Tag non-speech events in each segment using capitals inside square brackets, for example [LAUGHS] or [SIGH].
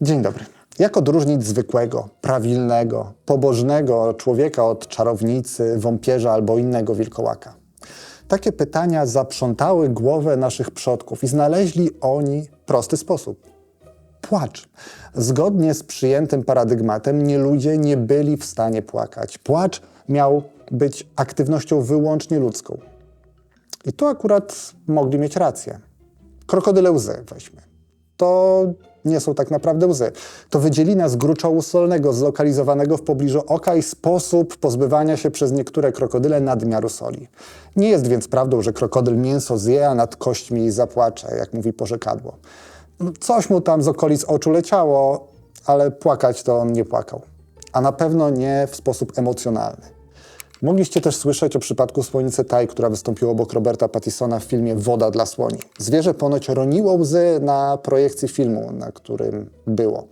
Dzień dobry. Jak odróżnić zwykłego, prawilnego, pobożnego człowieka od czarownicy, wąpierza albo innego wilkołaka? Takie pytania zaprzątały głowę naszych przodków i znaleźli oni prosty sposób. Płacz. Zgodnie z przyjętym paradygmatem, nie ludzie nie byli w stanie płakać. Płacz miał być aktywnością wyłącznie ludzką. I tu akurat mogli mieć rację. Krokodyle łzy weźmy. To nie są tak naprawdę łzy. To wydzielina z gruczołu solnego zlokalizowanego w pobliżu oka i sposób pozbywania się przez niektóre krokodyle nadmiaru soli. Nie jest więc prawdą, że krokodyl mięso zje, a nad kośćmi zapłacze, jak mówi porzekadło. Coś mu tam z okolic oczu leciało, ale płakać to on nie płakał. A na pewno nie w sposób emocjonalny. Mogliście też słyszeć o przypadku słonicy Tai, która wystąpiła obok Roberta Pattisona w filmie Woda dla słoni. Zwierzę ponoć roniło łzy na projekcji filmu, na którym było.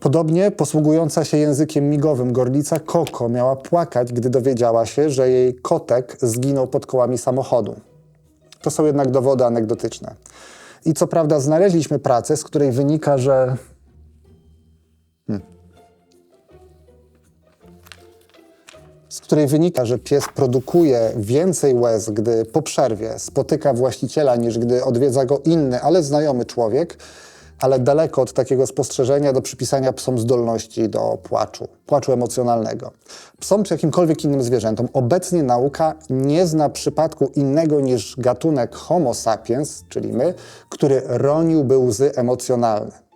Podobnie posługująca się językiem migowym gorlica Koko miała płakać, gdy dowiedziała się, że jej kotek zginął pod kołami samochodu. To są jednak dowody anegdotyczne. I co prawda znaleźliśmy pracę, z której wynika, że z której wynika, że pies produkuje więcej łez, gdy po przerwie spotyka właściciela, niż gdy odwiedza go inny, ale znajomy człowiek, ale daleko od takiego spostrzeżenia do przypisania psom zdolności do płaczu, płaczu emocjonalnego. Psom czy jakimkolwiek innym zwierzętom obecnie nauka nie zna przypadku innego niż gatunek Homo sapiens, czyli my, który roniłby łzy emocjonalne.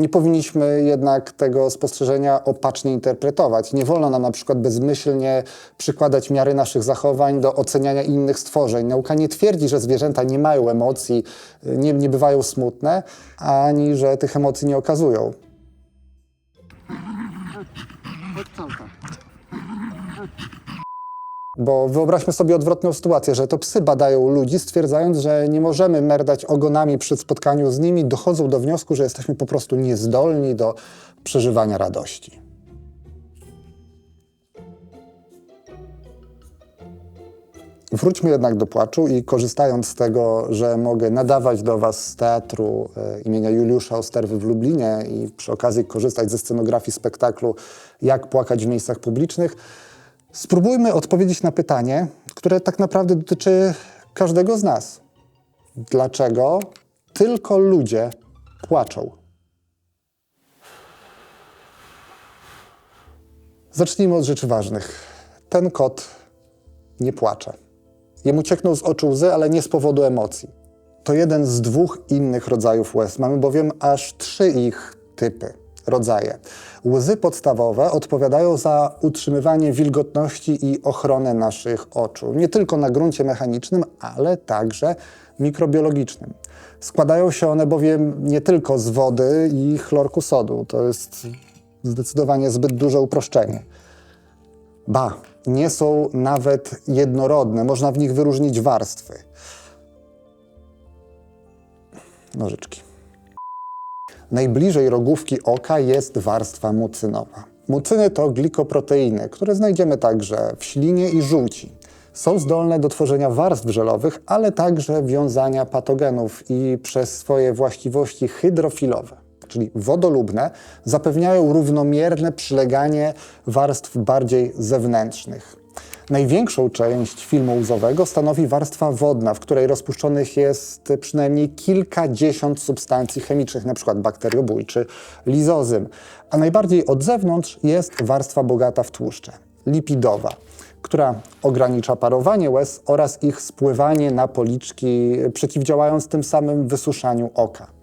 Nie powinniśmy jednak tego spostrzeżenia opacznie interpretować. Nie wolno nam na przykład bezmyślnie przykładać miary naszych zachowań do oceniania innych stworzeń. Nauka nie twierdzi, że zwierzęta nie mają emocji, nie, nie bywają smutne, ani że tych emocji nie okazują. Bo wyobraźmy sobie odwrotną sytuację, że to psy badają ludzi, stwierdzając, że nie możemy merdać ogonami przy spotkaniu z nimi, dochodzą do wniosku, że jesteśmy po prostu niezdolni do przeżywania radości. Wróćmy jednak do płaczu i korzystając z tego, że mogę nadawać do Was z teatru e, imienia Juliusza Osterwy w Lublinie i przy okazji korzystać ze scenografii spektaklu Jak płakać w miejscach publicznych, Spróbujmy odpowiedzieć na pytanie, które tak naprawdę dotyczy każdego z nas. Dlaczego tylko ludzie płaczą? Zacznijmy od rzeczy ważnych. Ten kot nie płacze. Jemu ciekną z oczu łzy, ale nie z powodu emocji. To jeden z dwóch innych rodzajów łez. Mamy bowiem aż trzy ich typy rodzaje. Łzy podstawowe odpowiadają za utrzymywanie wilgotności i ochronę naszych oczu, nie tylko na gruncie mechanicznym, ale także mikrobiologicznym. Składają się one bowiem nie tylko z wody i chlorku sodu. To jest zdecydowanie zbyt duże uproszczenie. Ba, nie są nawet jednorodne, można w nich wyróżnić warstwy. Nożyczki. Najbliżej rogówki oka jest warstwa mucynowa. Mucyny to glikoproteiny, które znajdziemy także w ślinie i żółci. Są zdolne do tworzenia warstw żelowych, ale także wiązania patogenów i przez swoje właściwości hydrofilowe, czyli wodolubne, zapewniają równomierne przyleganie warstw bardziej zewnętrznych. Największą część filmu łzowego stanowi warstwa wodna, w której rozpuszczonych jest przynajmniej kilkadziesiąt substancji chemicznych, np. bakteriobój czy lizozym. A najbardziej od zewnątrz jest warstwa bogata w tłuszcze, lipidowa która ogranicza parowanie łez oraz ich spływanie na policzki, przeciwdziałając tym samym wysuszaniu oka.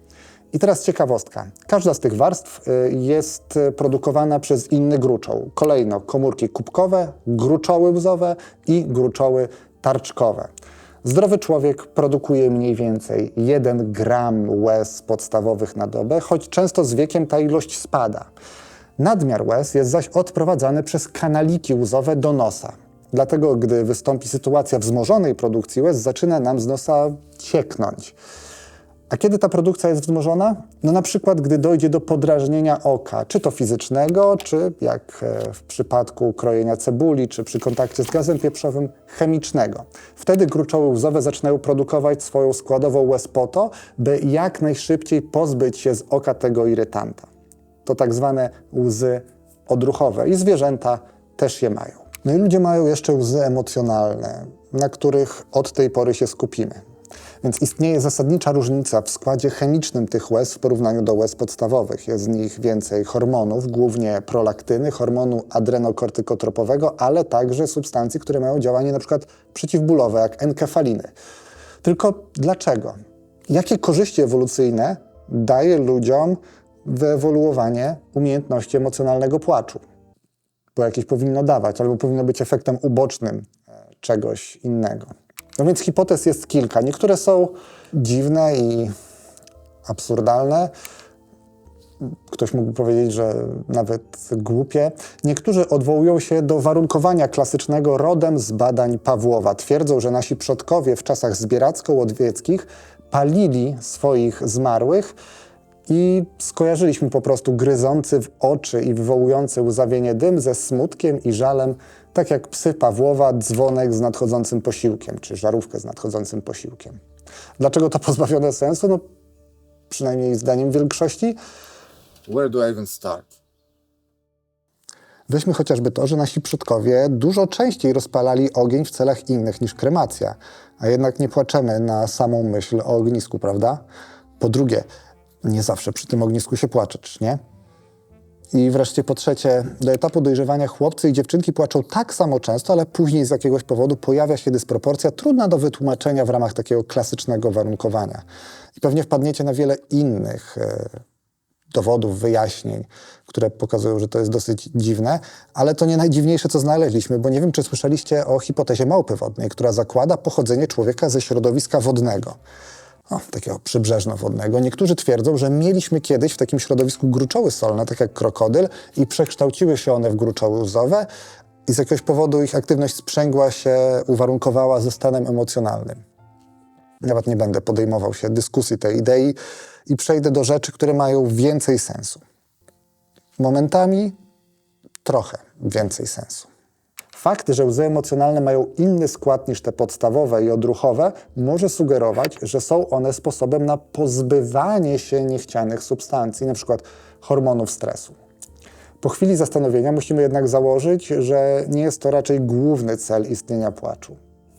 I teraz ciekawostka. Każda z tych warstw y, jest y, produkowana przez inny gruczoł. Kolejno komórki kubkowe, gruczoły łzowe i gruczoły tarczkowe. Zdrowy człowiek produkuje mniej więcej 1 gram łez podstawowych na dobę, choć często z wiekiem ta ilość spada. Nadmiar łez jest zaś odprowadzany przez kanaliki łzowe do nosa. Dlatego, gdy wystąpi sytuacja wzmożonej produkcji łez, zaczyna nam z nosa cieknąć. A kiedy ta produkcja jest wzmożona? No na przykład, gdy dojdzie do podrażnienia oka, czy to fizycznego, czy jak e, w przypadku krojenia cebuli, czy przy kontakcie z gazem pieprzowym, chemicznego. Wtedy gruczoły łzowe zaczynają produkować swoją składową łez po to, by jak najszybciej pozbyć się z oka tego irytanta. to tak zwane łzy odruchowe i zwierzęta też je mają. No i ludzie mają jeszcze łzy emocjonalne, na których od tej pory się skupimy. Więc istnieje zasadnicza różnica w składzie chemicznym tych łez w porównaniu do łez podstawowych. Jest w nich więcej hormonów, głównie prolaktyny, hormonu adrenokortykotropowego, ale także substancji, które mają działanie przykład przeciwbólowe, jak enkefaliny. Tylko dlaczego? Jakie korzyści ewolucyjne daje ludziom wyewoluowanie umiejętności emocjonalnego płaczu? Bo jakieś powinno dawać, albo powinno być efektem ubocznym e, czegoś innego. No więc hipotez jest kilka. Niektóre są dziwne i absurdalne. Ktoś mógłby powiedzieć, że nawet głupie. Niektórzy odwołują się do warunkowania klasycznego rodem z badań Pawłowa. Twierdzą, że nasi przodkowie w czasach zbieracko-łodwieckich palili swoich zmarłych i skojarzyliśmy po prostu gryzący w oczy i wywołujący łzawienie dym ze smutkiem i żalem, tak jak psy Pawłowa, dzwonek z nadchodzącym posiłkiem, czy żarówkę z nadchodzącym posiłkiem. Dlaczego to [LAUGHS] pozbawione sensu? No, przynajmniej zdaniem większości. Where do I even start? Weźmy chociażby to, że nasi przodkowie dużo częściej rozpalali ogień w celach innych niż kremacja, a jednak nie płaczemy na samą myśl o ognisku, prawda? Po drugie, nie zawsze przy tym ognisku się płacze, czy nie? I wreszcie po trzecie, do etapu dojrzewania chłopcy i dziewczynki płaczą tak samo często, ale później z jakiegoś powodu pojawia się dysproporcja trudna do wytłumaczenia w ramach takiego klasycznego warunkowania. I pewnie wpadniecie na wiele innych e, dowodów, wyjaśnień, które pokazują, że to jest dosyć dziwne, ale to nie najdziwniejsze, co znaleźliśmy, bo nie wiem, czy słyszeliście o hipotezie małpy wodnej, która zakłada pochodzenie człowieka ze środowiska wodnego. O, takiego przybrzeżno-wodnego. Niektórzy twierdzą, że mieliśmy kiedyś w takim środowisku gruczoły solne, tak jak krokodyl, i przekształciły się one w gruczoły łzowe i z jakiegoś powodu ich aktywność sprzęgła się, uwarunkowała ze stanem emocjonalnym. Nawet nie będę podejmował się dyskusji tej idei i przejdę do rzeczy, które mają więcej sensu. Momentami trochę więcej sensu. Fakt, że łzy emocjonalne mają inny skład niż te podstawowe i odruchowe, może sugerować, że są one sposobem na pozbywanie się niechcianych substancji, np. hormonów stresu. Po chwili zastanowienia musimy jednak założyć, że nie jest to raczej główny cel istnienia płaczu.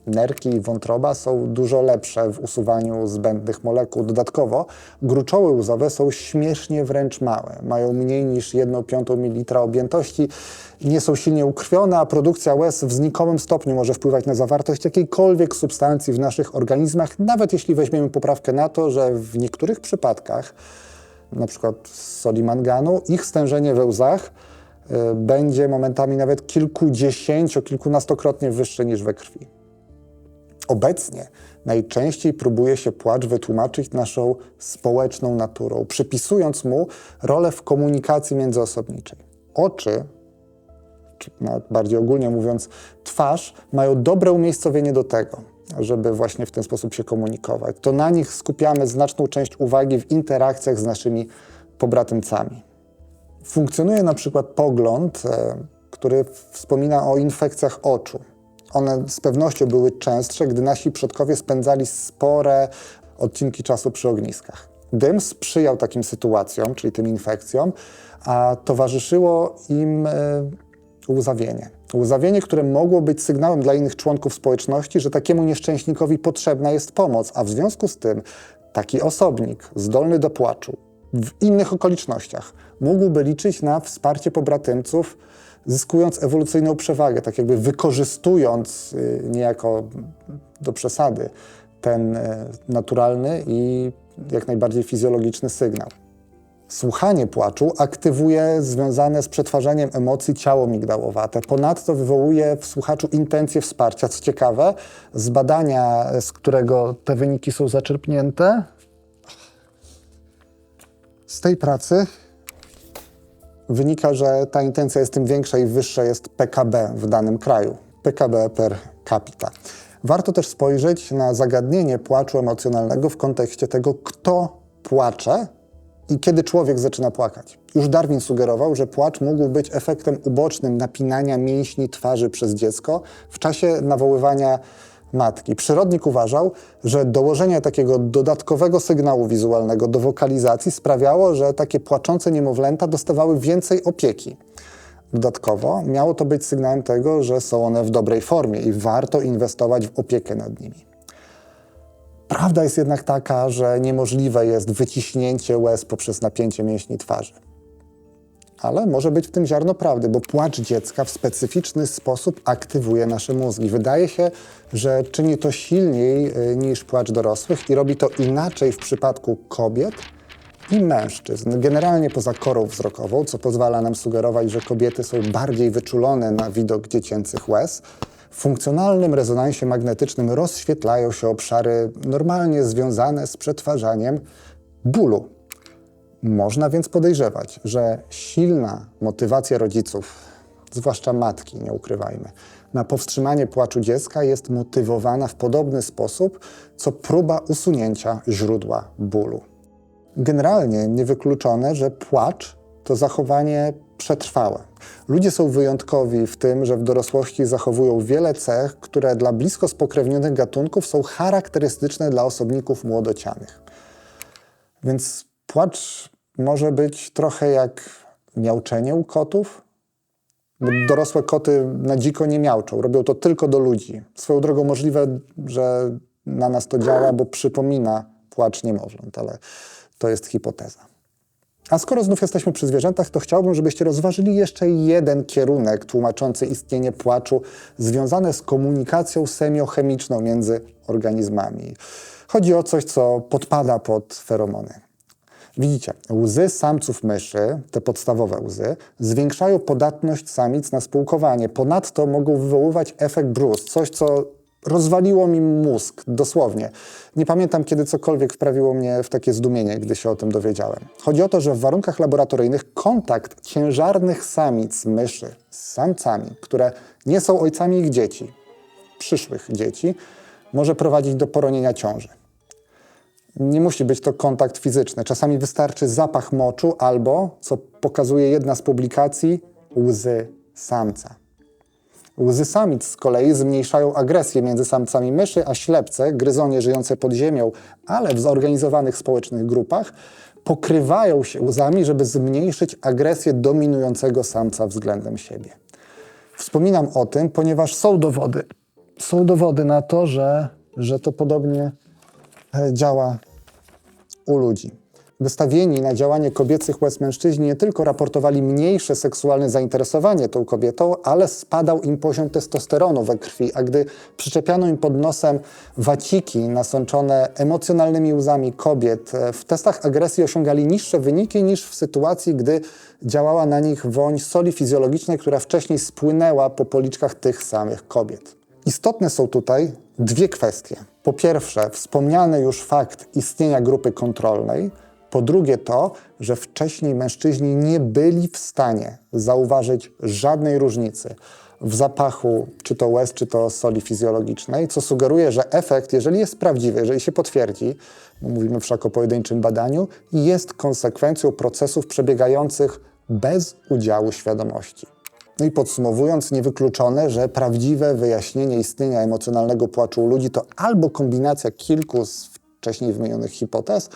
Nerki i wątroba są dużo lepsze w usuwaniu zbędnych molekuł. Dodatkowo gruczoły łzowe są śmiesznie wręcz małe. Mają mniej niż 1 piątą objętości, nie są silnie ukrwione, a produkcja łez w znikomym stopniu może wpływać na zawartość jakiejkolwiek substancji w naszych organizmach, nawet jeśli weźmiemy poprawkę na to, że w niektórych przypadkach, przykład soli manganu, ich stężenie we łzach y, będzie momentami nawet kilkudziesięcio, kilkunastokrotnie wyższe niż we krwi. Obecnie najczęściej próbuje się płacz wytłumaczyć naszą społeczną naturą, przypisując mu rolę w komunikacji międzyosobniczej. Oczy, czy nawet bardziej ogólnie mówiąc, twarz mają dobre umiejscowienie do tego, żeby właśnie w ten sposób się komunikować. To na nich skupiamy znaczną część uwagi w interakcjach z naszymi pobratymcami. Funkcjonuje na przykład pogląd, e, który wspomina o infekcjach oczu. One z pewnością były częstsze, gdy nasi przodkowie spędzali spore odcinki czasu przy ogniskach. Dym sprzyjał takim sytuacjom, czyli tym infekcjom, a towarzyszyło im e, łzawienie. Łzawienie, które mogło być sygnałem dla innych członków społeczności, że takiemu nieszczęśnikowi potrzebna jest pomoc, a w związku z tym taki osobnik zdolny do płaczu w innych okolicznościach mógłby liczyć na wsparcie pobratymców, zyskując ewolucyjną przewagę, tak jakby wykorzystując y, niejako do przesady ten y, naturalny i jak najbardziej fizjologiczny sygnał. Słuchanie płaczu aktywuje związane z przetwarzaniem emocji ciało migdałowate. Ponadto wywołuje w słuchaczu intencję wsparcia. Co ciekawe, z badania, z którego te wyniki są zaczerpnięte, z tej pracy wynika, że ta intencja jest tym większa i wyższe jest PKB w danym kraju. PKB per capita. Warto też spojrzeć na zagadnienie płaczu emocjonalnego w kontekście tego, kto płacze i kiedy człowiek zaczyna płakać. Już Darwin sugerował, że płacz mógł być efektem ubocznym napinania mięśni twarzy przez dziecko w czasie nawoływania matki. Przyrodnik uważał, że dołożenie takiego dodatkowego sygnału wizualnego do wokalizacji sprawiało, że takie płaczące niemowlęta dostawały więcej opieki. Dodatkowo miało to być sygnałem tego, że są one w dobrej formie i warto inwestować w opiekę nad nimi. Prawda jest jednak taka, że niemożliwe jest wyciśnięcie łez poprzez napięcie mięśni twarzy. Ale może być w tym ziarno prawdy, bo płacz dziecka w specyficzny sposób aktywuje nasze mózgi. Wydaje się, że czyni to silniej y, niż płacz dorosłych i robi to inaczej w przypadku kobiet i mężczyzn. Generalnie poza korą wzrokową, co pozwala nam sugerować, że kobiety są bardziej wyczulone na widok dziecięcych łez. W funkcjonalnym rezonansie magnetycznym rozświetlają się obszary normalnie związane z przetwarzaniem bólu. Można więc podejrzewać, że silna motywacja rodziców, zwłaszcza matki, nie ukrywajmy, na powstrzymanie płaczu dziecka jest motywowana w podobny sposób, co próba usunięcia źródła bólu. Generalnie niewykluczone, że płacz to zachowanie przetrwałe. Ludzie są wyjątkowi w tym, że w dorosłości zachowują wiele cech, które dla blisko spokrewnionych gatunków są charakterystyczne dla osobników młodocianych. Więc płacz może być trochę jak miauczenie u kotów. Bo dorosłe koty na dziko nie miauczą, robią to tylko do ludzi. Swoją drogą możliwe, że na nas to działa, bo przypomina płacz niemowląt, ale to jest hipoteza. A skoro znów jesteśmy przy zwierzętach, to chciałbym, żebyście rozważyli jeszcze jeden kierunek tłumaczący istnienie płaczu związane z komunikacją semiochemiczną między organizmami. Chodzi o coś, co podpada pod feromony. Widzicie, łzy samców myszy, te podstawowe łzy, zwiększają podatność samic na spółkowanie. Ponadto mogą wywoływać efekt Bruce, coś co rozwaliło mi mózg, dosłownie. Nie pamiętam, kiedy cokolwiek wprawiło mnie w takie zdumienie, gdy się o tym dowiedziałem. Chodzi o to, że w warunkach laboratoryjnych kontakt ciężarnych samic myszy z samcami, które nie są ojcami ich dzieci, przyszłych dzieci, może prowadzić do poronienia ciąży. Nie musi być to kontakt fizyczny. Czasami wystarczy zapach moczu albo, co pokazuje jedna z publikacji, łzy samca. Łzy samic z kolei zmniejszają agresję między samcami myszy, a ślepce, gryzonie żyjące pod ziemią, ale w zorganizowanych społecznych grupach, pokrywają się łzami, żeby zmniejszyć agresję dominującego samca względem siebie. Wspominam o tym, ponieważ są dowody. Są dowody na to, że, że to podobnie działa u ludzi. Wystawieni na działanie kobiecych łez mężczyźni nie tylko raportowali mniejsze seksualne zainteresowanie tą kobietą, ale spadał im poziom testosteronu we krwi, a gdy przyczepiano im pod nosem waciki nasączone emocjonalnymi łzami kobiet, e, w testach agresji osiągali niższe wyniki niż w sytuacji, gdy działała na nich woń soli fizjologicznej, która wcześniej spłynęła po policzkach tych samych kobiet. Istotne są tutaj dwie kwestie. Po pierwsze, wspomniany już fakt istnienia grupy kontrolnej. Po drugie, to, że wcześniej mężczyźni nie byli w stanie zauważyć żadnej różnicy w zapachu, czy to łez, czy to soli fizjologicznej, co sugeruje, że efekt, jeżeli jest prawdziwy, jeżeli się potwierdzi, mówimy wszak o pojedynczym badaniu, jest konsekwencją procesów przebiegających bez udziału świadomości. No i podsumowując, niewykluczone, że prawdziwe wyjaśnienie istnienia emocjonalnego płaczu u ludzi to albo kombinacja kilku z wcześniej wymienionych hipotez,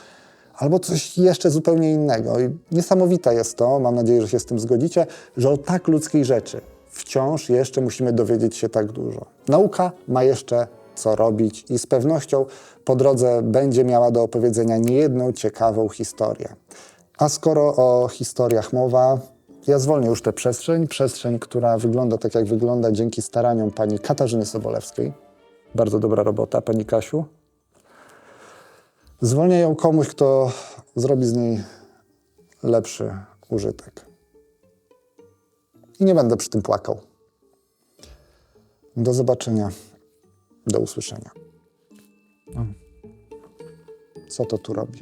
albo coś jeszcze zupełnie innego. I niesamowite jest to, mam nadzieję, że się z tym zgodzicie, że o tak ludzkiej rzeczy wciąż jeszcze musimy dowiedzieć się tak dużo. Nauka ma jeszcze co robić i z pewnością po drodze będzie miała do opowiedzenia niejedną ciekawą historię. A skoro o historiach mowa, ja zwolnię już tę przestrzeń, przestrzeń, która wygląda tak, jak wygląda dzięki staraniom pani Katarzyny Sobolewskiej. Bardzo dobra robota, pani Kasiu. Zwolnię ją komuś, kto zrobi z niej lepszy użytek. I nie będę przy tym płakał. Do zobaczenia. Do usłyszenia. Co to tu robi?